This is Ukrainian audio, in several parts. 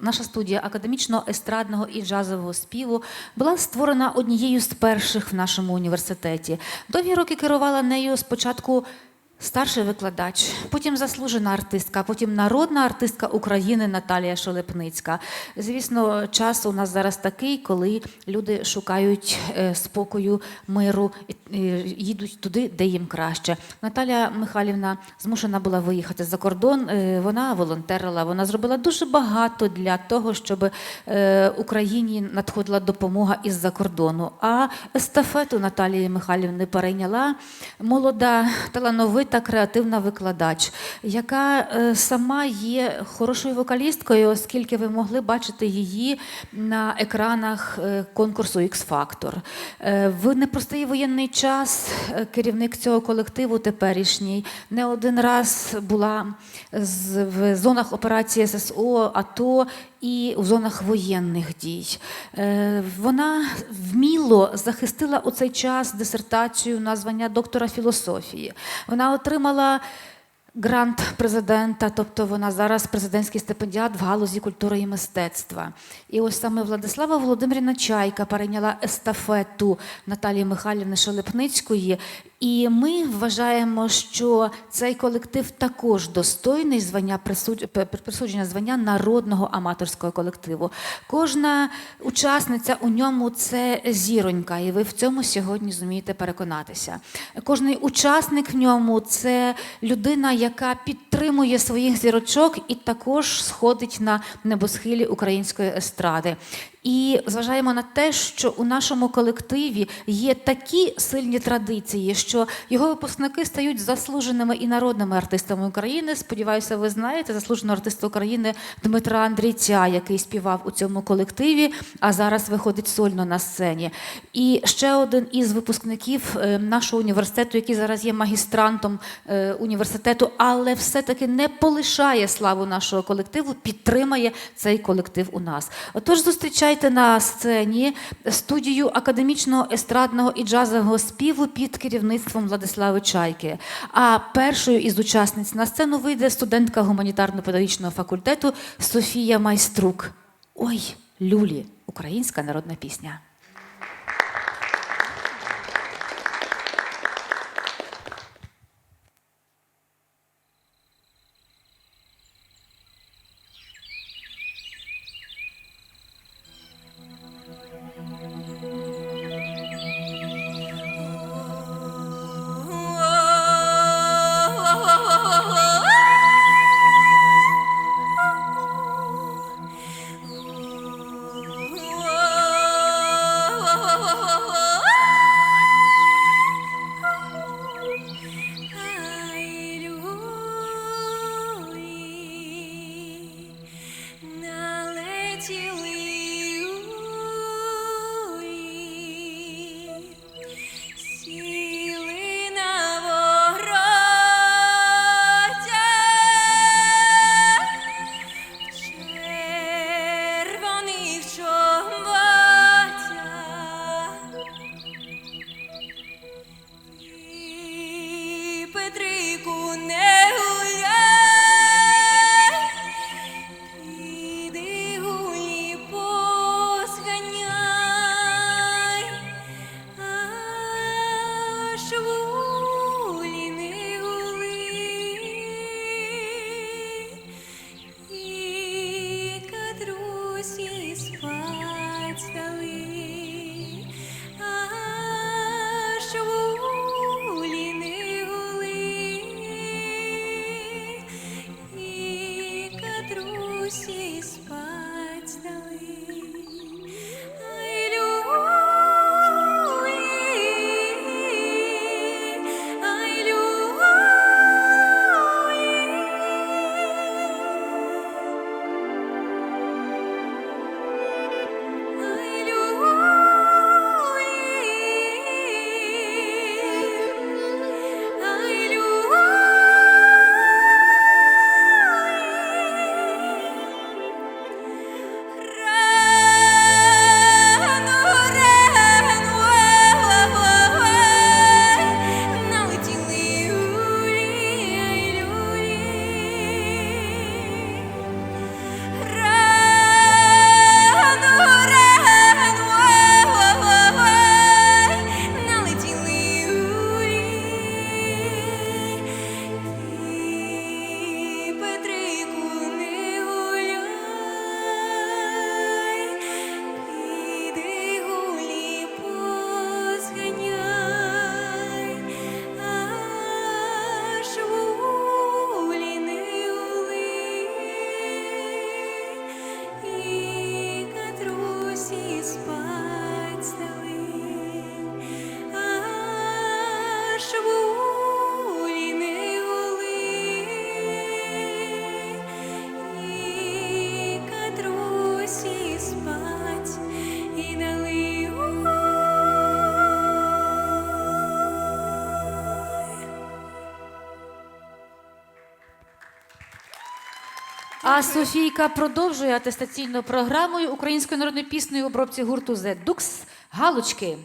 наша студія академічного естрадного і джазового співу була створена однією з перших в нашому університеті. Довгі роки керувала нею спочатку. Старший викладач, потім заслужена артистка, потім народна артистка України Наталія Шолепницька. Звісно, час у нас зараз такий, коли люди шукають е, спокою, миру, їдуть туди, де їм краще. Наталія Михайлівна змушена була виїхати за кордон. е, Вона волонтерила, вона зробила дуже багато для того, щоб е, Україні надходила допомога із-за кордону. А естафету Наталії Михайлівни перейняла молода, талановита, креативна викладач, яка е, сама є хорошою вокалісткою, оскільки ви могли бачити її на екранах е, конкурсу X-Factor. Е, В непростий воєнний час керівник цього колективу теперішній не один раз була в зонах операції ССО, АТО і у зонах воєнних дій. Е, Вона вміло захистила у цей час дисертацію на звання доктора філософії. Вона отримала грант президента, тобто вона зараз президентський стипендіат в галузі культури і мистецтва. І ось саме Владислава Володимирівна Чайка перейняла естафету Наталії Михайлівни Шелепницької. І ми вважаємо, що цей колектив також достойний звання присуд- присудження звання народного аматорського колективу. Кожна учасниця у ньому це зіронька, і ви в цьому сьогодні зумієте переконатися. Кожний учасник в ньому це людина, яка підтримує своїх зірочок і також сходить на небосхилі української естради. І зважаємо на те, що у нашому колективі є такі сильні традиції, що його випускники стають заслуженими і народними артистами України. Сподіваюся, ви знаєте заслуженого артиста України Дмитра Андрійця, який співав у цьому колективі, а зараз виходить сольно на сцені. І ще один із випускників е, нашого університету, який зараз є магістрантом е, університету, але все-таки не полишає славу нашого колективу, підтримає цей колектив у нас. Отож, зустрічайте на сцені студію академічного естрадного і джазового співу під керівництвом Владислави Чайки. А першою із учасниць на сцену вийде студентка гуманітарно-педагогічного факультету Софія Майструк. Ой, люлі, українська народна пісня. boneco. А Софійка продовжує атестаційну програмою української народної пісної обробці гурту «The Dux» Галочки.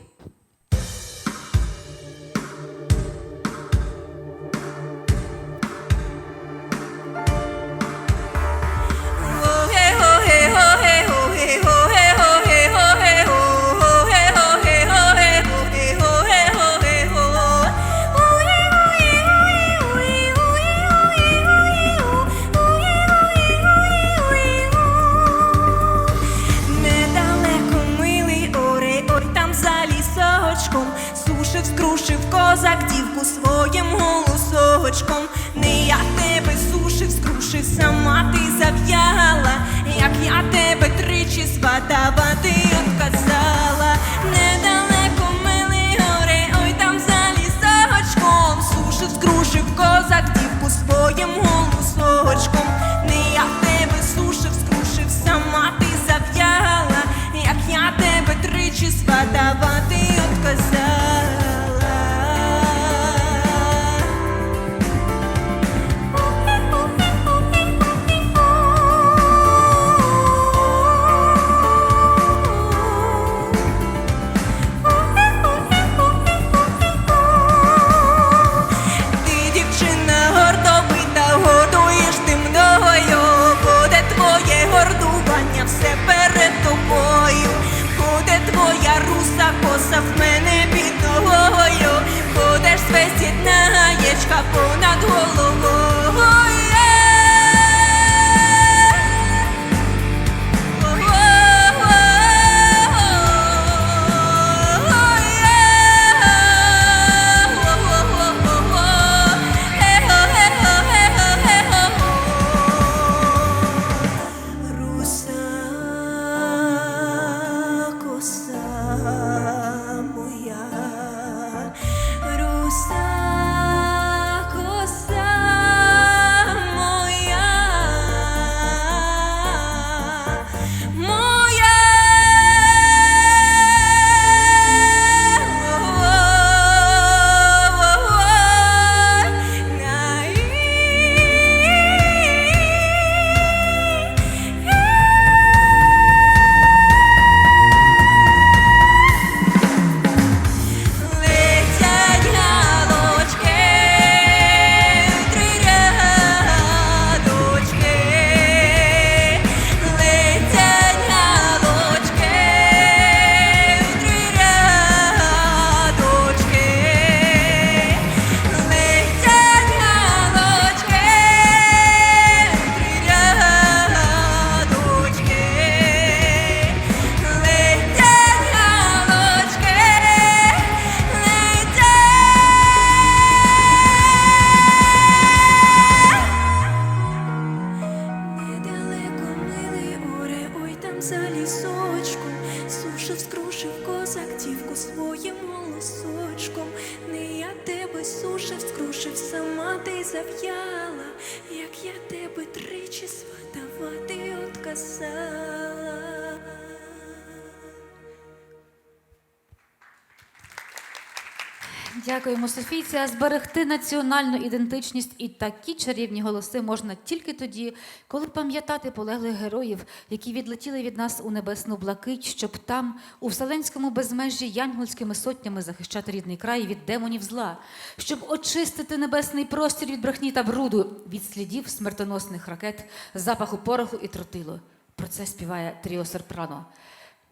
Дякуємо, Софійці. А зберегти національну ідентичність і такі чарівні голоси можна тільки тоді, коли пам'ятати полеглих героїв, які відлетіли від нас у небесну блакить, щоб там, у вселенському безмежжі, янгольськими сотнями захищати рідний край від демонів зла, щоб очистити небесний простір від брехні та бруду, від слідів смертоносних ракет, запаху пороху і тротилу. Про це співає Тріо Сорпрано.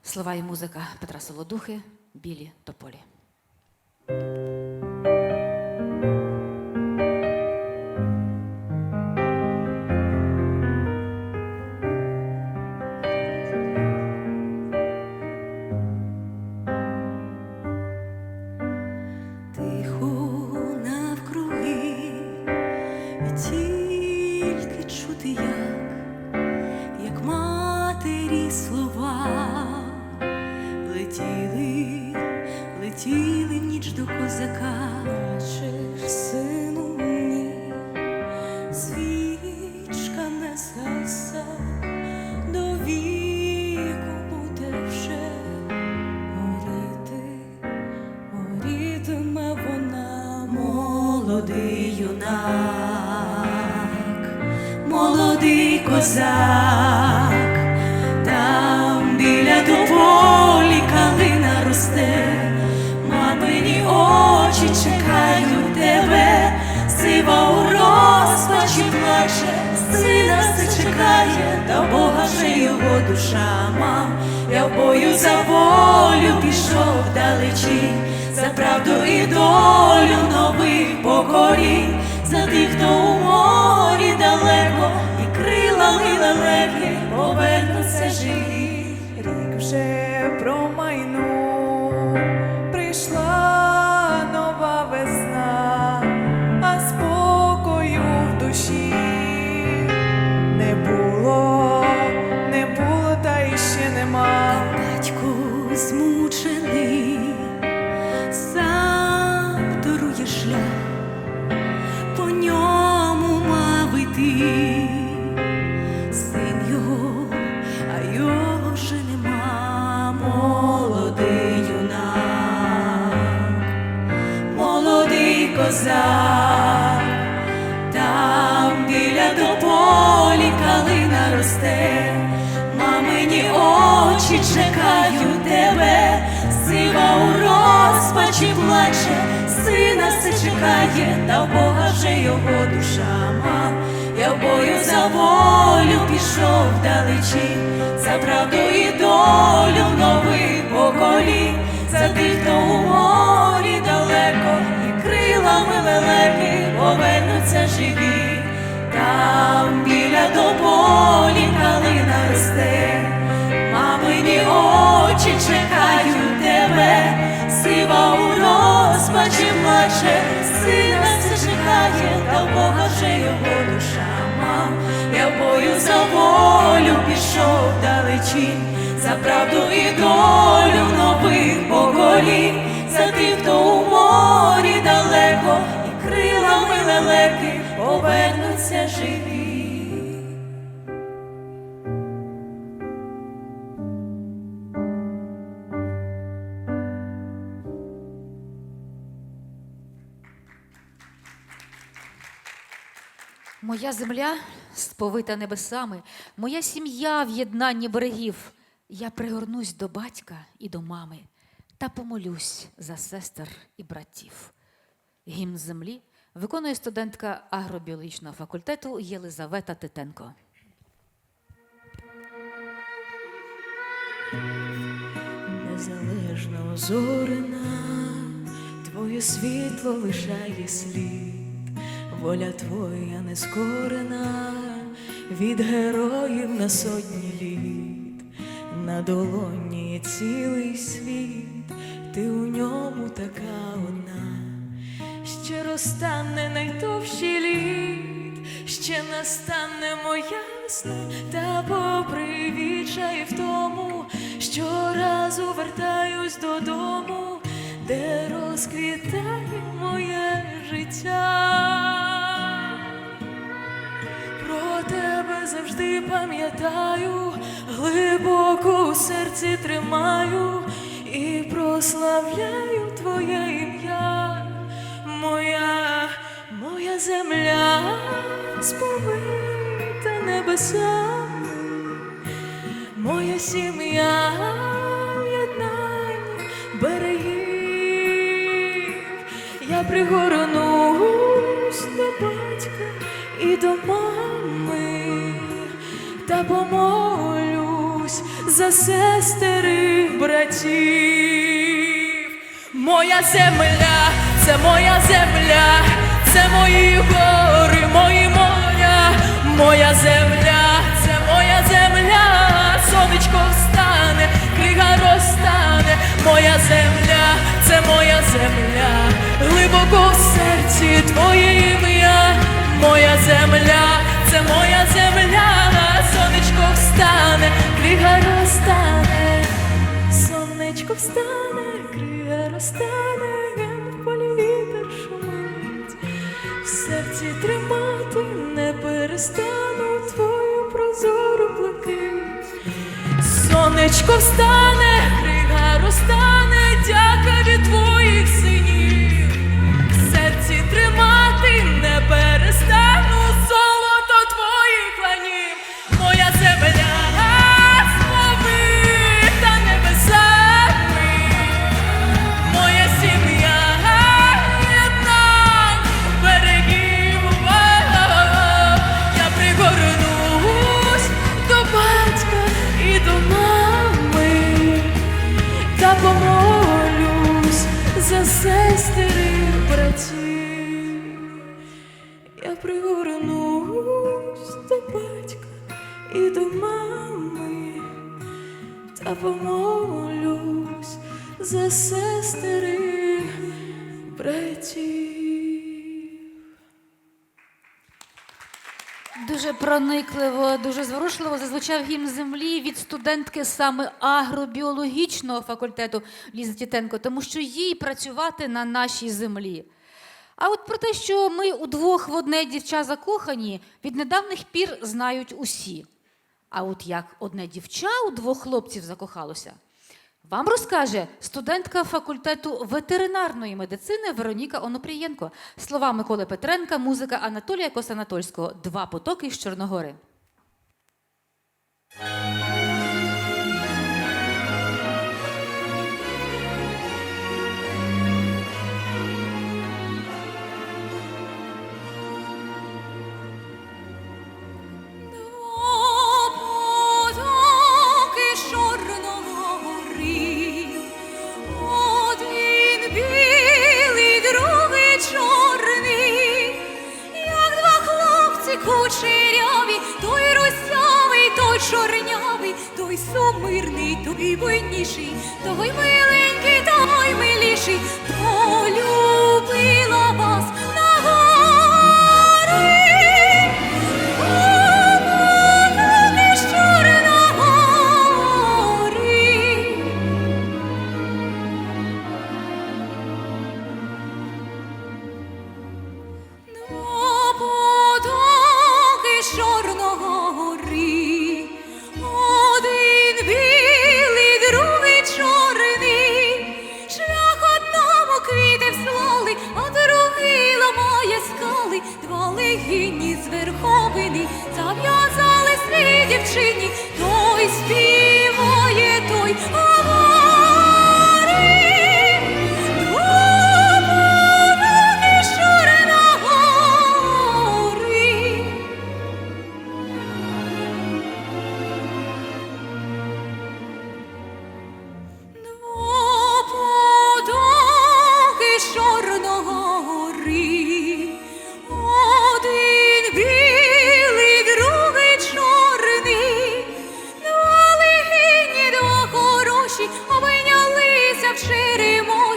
Слова і музика Петра Солодухи, білі тополі. Тихо молодий юнак, молодий козак, там біля тополі калина росте, мамині очі чекають тебе, сива у розпачі плаче, сина все чекає, та Бога вже його душа. Мав. Я в бою за волю пішов далечі, за правду і долю нових поколінь, за тих, хто у морі далеко, і крилами лелеки повернуться живі. Рік вже промайнув, прийшла нова весна, а спокою в душі не було, не було, та і ще нема. Батько змучений, молодий там біля тополі калина росте, мамині очі чекають тебе, сива у розпачі плаче, сина все чекає, та в Бога вже його душа мав. Я бою за волю пішов далечі, за правду і долю нових поколінь, за тих, хто у морі далеко, і лелеки повернуться живі, там біля тополі калина росте, мамині очі чекають тебе, сива у розпачі плаче, сина все чекає, та в Бога вже його душа. Мав. Я бою за волю пішов далечі, за правду і долю нових поколінь, за тих, хто повернуться живі. Моя земля сповита небесами, моя сім'я в єднанні берегів. Я пригорнусь до батька і до мами та помолюсь за сестер і братів. Гімн землі виконує студентка агробіологічного факультету Єлизавета Титенко. Незалежно озорена, твоє світло лишає слід, воля твоя нескорена, від героїв на сотні літ, на долоні цілий світ, ти у ньому така одна, ще розтане найтовщий лід, ще настане моя весна, та попри відчай в тому, щоразу вертаюсь додому, де розквітає моє життя. Про тебе завжди пам'ятаю, глибоко у серці тримаю і прославляю твоє ім'я, земля сповита небесами, моя сім'я в єднанні берегів, я пригорнусь до батька і до мами, та помолюсь за сестер братів. Моя земля, це моя земля, це мої гори, мої моря, моя земля, це моя земля, сонечко встане, крига розтане, моя земля, це моя земля, глибоко в серці твоє ім'я, моя земля, це моя земля, сонечко встане, крига розтане. Сонечко встане, крига розтане, Сонечко встане, за браті. Я пригорнусь до батька і до мами та помолюсь за сестри, і Дуже проникливо, дуже зворушливо зазвучав гімн землі від студентки саме агробіологічного факультету Лізи Тітенко, тому що їй працювати на нашій землі. А от про те, що ми удвох в одне дівча закохані, від недавніх пір знають усі. А от як одне дівча у двох хлопців закохалося, вам розкаже студентка факультету ветеринарної медицини Вероніка Онопрієнко. Слова Миколи Петренка, музика Анатолія Косанатольського. Два потоки з Чорногори.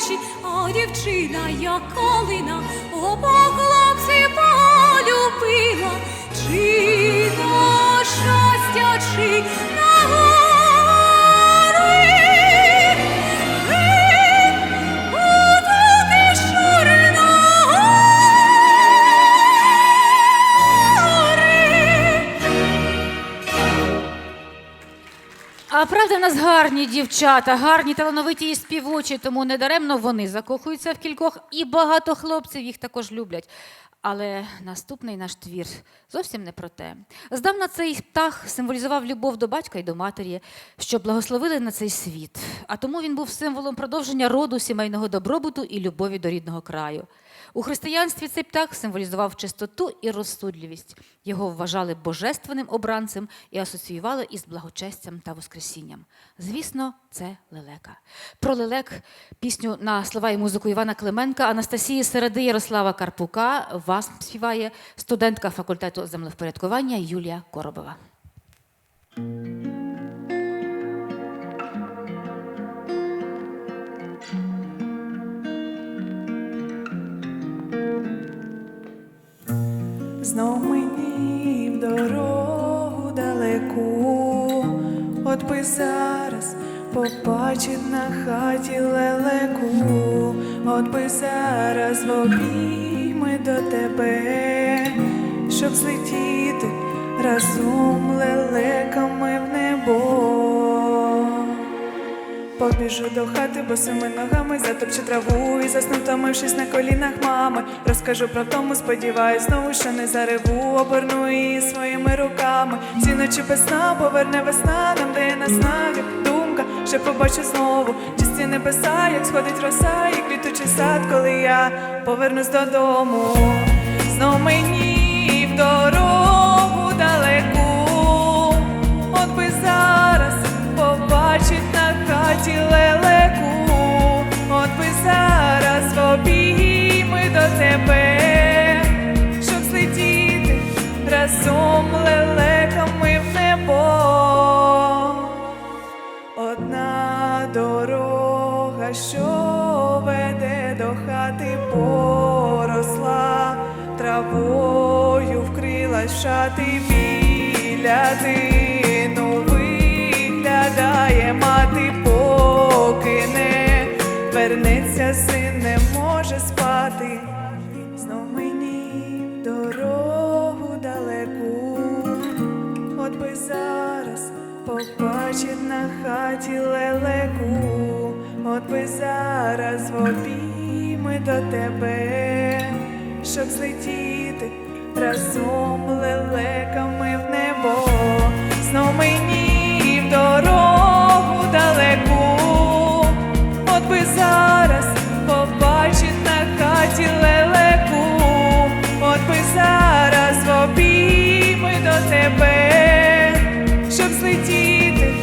Черемоші, а дівчина, як калина, обох хлопців полюбила, чи до щастя, чи А правда, в нас гарні дівчата, гарні, талановиті і співочі, тому недаремно вони закохуються в кількох, і багато хлопців їх також люблять. Але наступний наш твір зовсім не про те. Здавна цей птах символізував любов до батька і до матері, що благословили на цей світ. А тому він був символом продовження роду сімейного добробуту і любові до рідного краю. У християнстві цей птах символізував чистоту і розсудливість. Його вважали божественним обранцем і асоціювали із благочестям та воскресінням. Звісно, це лелека. Про лелек пісню на слова і музику Івана Клименка, Анастасії Середи Ярослава Карпука вас співає студентка факультету землевпорядкування Юлія Коробова. Знов мені в дорогу далеку, от би зараз побачить на хаті лелеку, от би зараз в обійми до тебе, щоб злетіти разом лелеками в небо. Побіжу до хати босими ногами, затопчу траву і засну, втомившись на колінах мами. Розкажу про втому, сподіваюсь, знову, що не зареву, оберну її своїми руками. Ці ночі без сна поверне весна, там, де є наснаги, думка, що побачу знову. Чисті небеса, як сходить роса, і квітучий сад, коли я повернусь додому. Знов мені в дорогу далеку, от би зараз побачить на хаті лелеку, от би зараз обійми до тебе, щоб злетіти разом лелеками в небо, одна дорога, що веде до хати поросла, травою вкрила шати біля ти. Вернеться син, не може спати. Знов мені в дорогу далеку, от би зараз побачить на хаті лелеку, от би зараз в обійми до тебе, щоб злетіти разом лелеками в небо, знов мені в дорогу далеку, би зараз побачить на хаті лелеку, от би зараз в обійми до тебе, щоб злетіти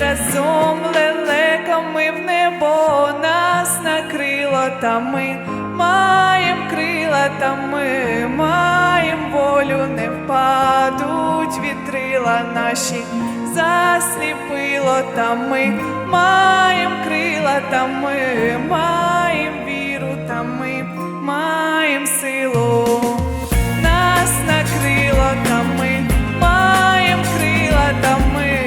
разом лелеками в небо. Нас накрило, та ми маєм крила, та ми маєм волю, не впадуть вітрила наші засліпило, та ми маєм крила, та ми маєм віру, та ми маєм силу. Нас накрило, та ми маєм крила, та ми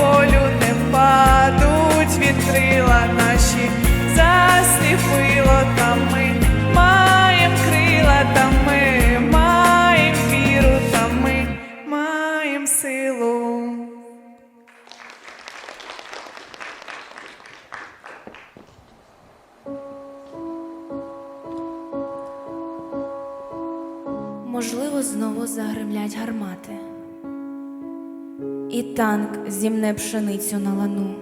волю, не впадуть вітрила наші засліпило, гармати, і танк зімне пшеницю на лану,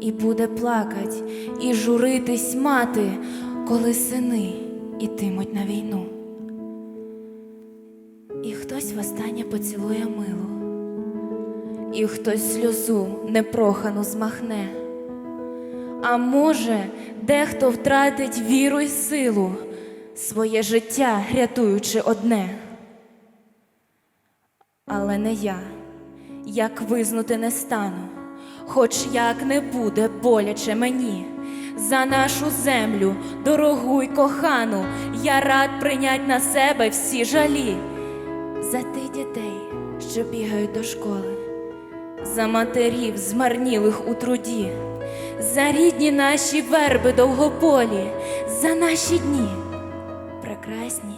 і буде плакать, і журитись мати, коли сини ітимуть на війну. І хтось востаннє поцілує мило, і хтось сльозу непрохану змахне. А може, дехто втратить віру й силу, своє життя рятуючи одне. Але не я, як визнути не стану, хоч як не буде боляче мені. За нашу землю, дорогу й кохану, я рад прийнять на себе всі жалі, за тих дітей, що бігають до школи, за матерів, змарнілих у труді, за рідні наші верби довгополі, за наші дні, прекрасні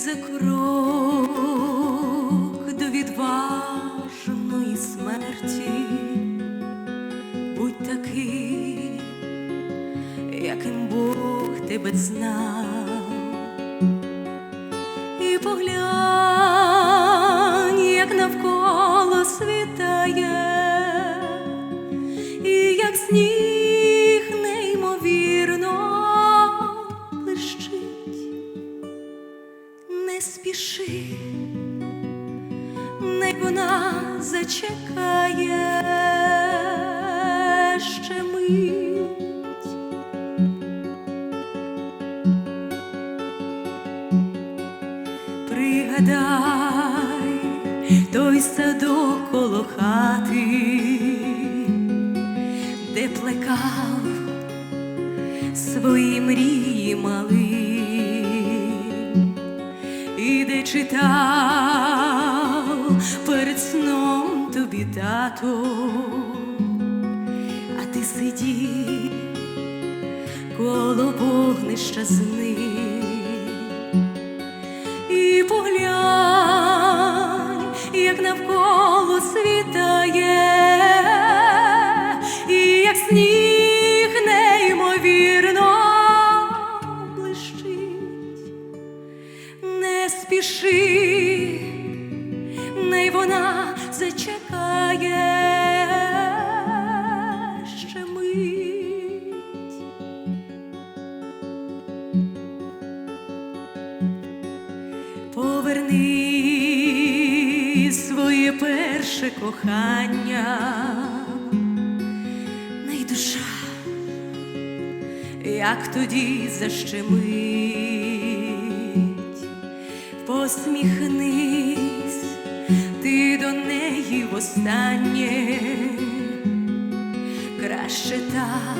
За крок до відважної смерті будь такий, яким Бог тебе знав. І поглянь, як навколо світає, зачекає ще мить. Пригадай той садок коло хати, де плекав свої мрії мали, і де читав тато, а ти сидів коло вогнища з і поглянь, як навколо світає, і як сніг Своє перше кохання, най душа, як тоді защемить, посміхнись, ти до неї востаннє, краще так,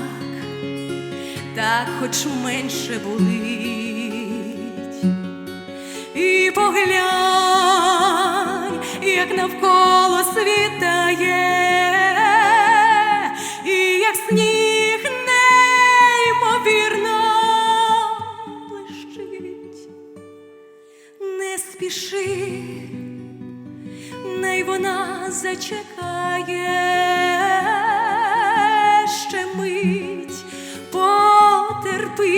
так хоч менше болить. І поглянь, як навколо світає, і як сніг неймовірно блищить. Не спіши, най вона зачекає. Ще мить, потерпи,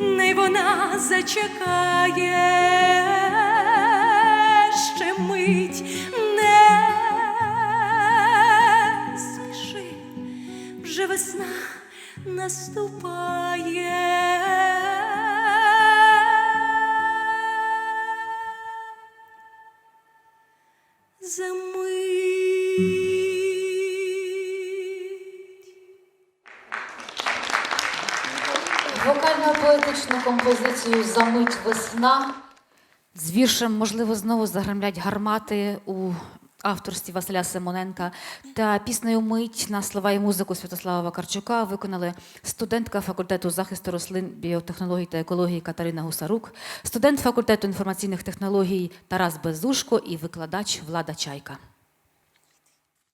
най вона зачекає Весна. З віршем, можливо, знову загремлять гармати у авторстві Василя Симоненка та піснею Мить на слова і музику Святослава Вакарчука виконали студентка факультету захисту рослин, біотехнологій та екології Катерина Гусарук, студент факультету інформаційних технологій Тарас Безушко і викладач Влада Чайка.